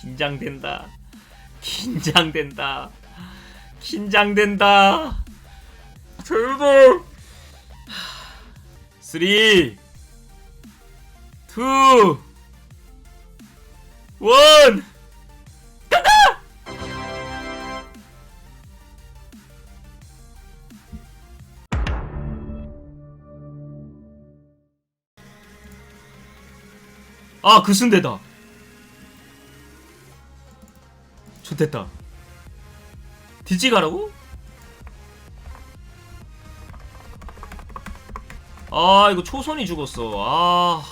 긴장된다. 긴장된다. 긴장된다. 제발. 3 2 1 아, 그 순대다. 됐다. 디지 가라고? 아, 이거 초선이 죽었어. 아.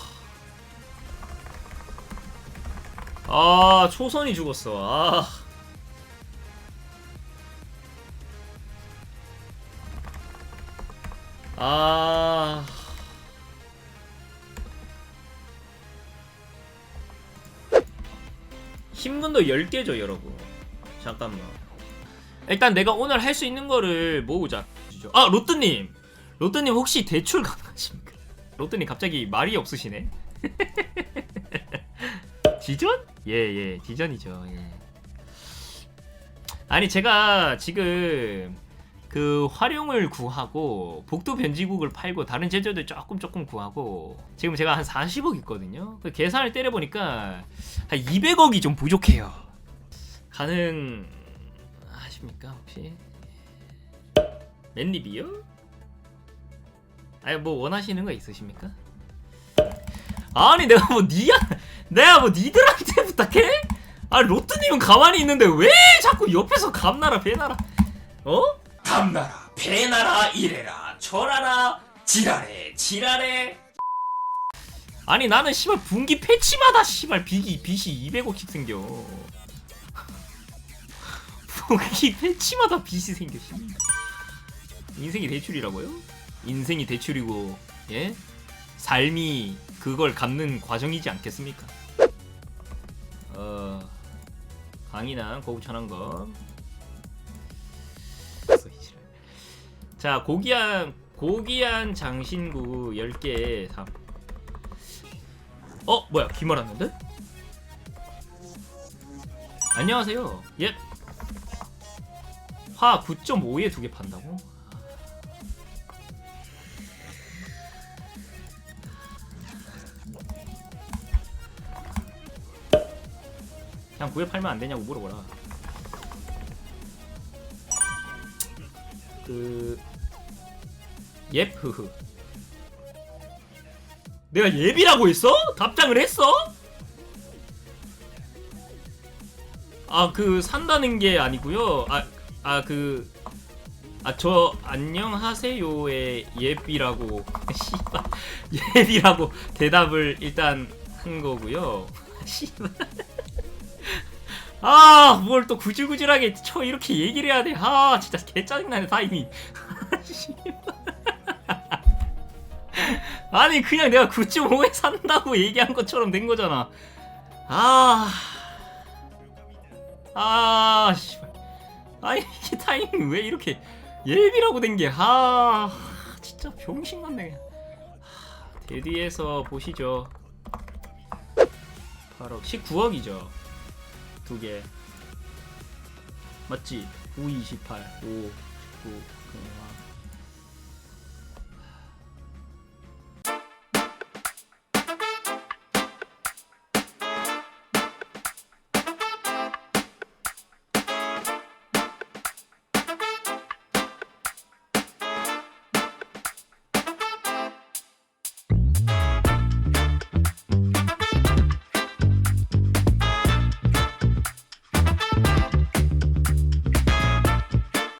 아, 초선이 죽었어. 아. 아. 힘근도 10개죠 여러분 잠깐만 일단 내가 오늘 할 수 있는 거를 모으자 아 로또님 로또님 혹시 대출 가능하십니까? 로또님 갑자기 말이 없으시네 디전? 예예 디전이죠 예. 아니 제가 지금 그 활용을 구하고 복도 변지국을 팔고 다른 제조들 조금 조금 구하고 지금 제가 한 40억 있거든요. 그 계산을 때려 보니까 한 200억이 좀 부족해요. 가능하십니까 혹시? 맨립이요? 아니 뭐 원하시는 거 있으십니까? 아니 내가 뭐 니야 내가 뭐 니들한테 부탁해? 아 로또님은 가만히 있는데 왜 자꾸 옆에서 감나라 배나라 어? 감나라 배나라 이래라 저라라 지랄해 지랄해 아니 나는 씨발 분기 패치마다 씨발 빚이 빚이 200억씩 생겨 분기 패치마다 빚이 생겨 씨. 인생이 대출이라고요? 인생이 대출이고 예? 삶이 그걸 갚는 과정이지 않겠습니까? 어 강인한 고급 천한검 자 고귀한 고귀한 장신구 10개 3 어? 뭐야 기말 왔는데? 안녕하세요 예. 화 9.5에 두 개 판다고? 그냥 9에 팔면 안 되냐고 물어보라 그 옙흐흐 내가 옙이라고 했어? 답장을 했어? 아 그 산다는 게 아니고요 아 아 그 아 저 안녕하세요의 옙이라고 씨발 옙이라고 대답을 일단 한 거고요 씨발 아, 뭘 또 구질구질하게 쳐 이렇게 얘기를 해야 돼. 아, 진짜 개 짜증나네, 타이밍. 아니, 그냥 내가 9.5에 산다고 얘기한 것처럼 된 거잖아. 아. 아, 씨발. 아니, 이게 타이밍 왜 이렇게 예비라고 된 게, 아. 진짜 병신 같네, 대디에서 보시죠. 8억, 19억이죠. 두 개. 맞지? 9, 28, 5, 19,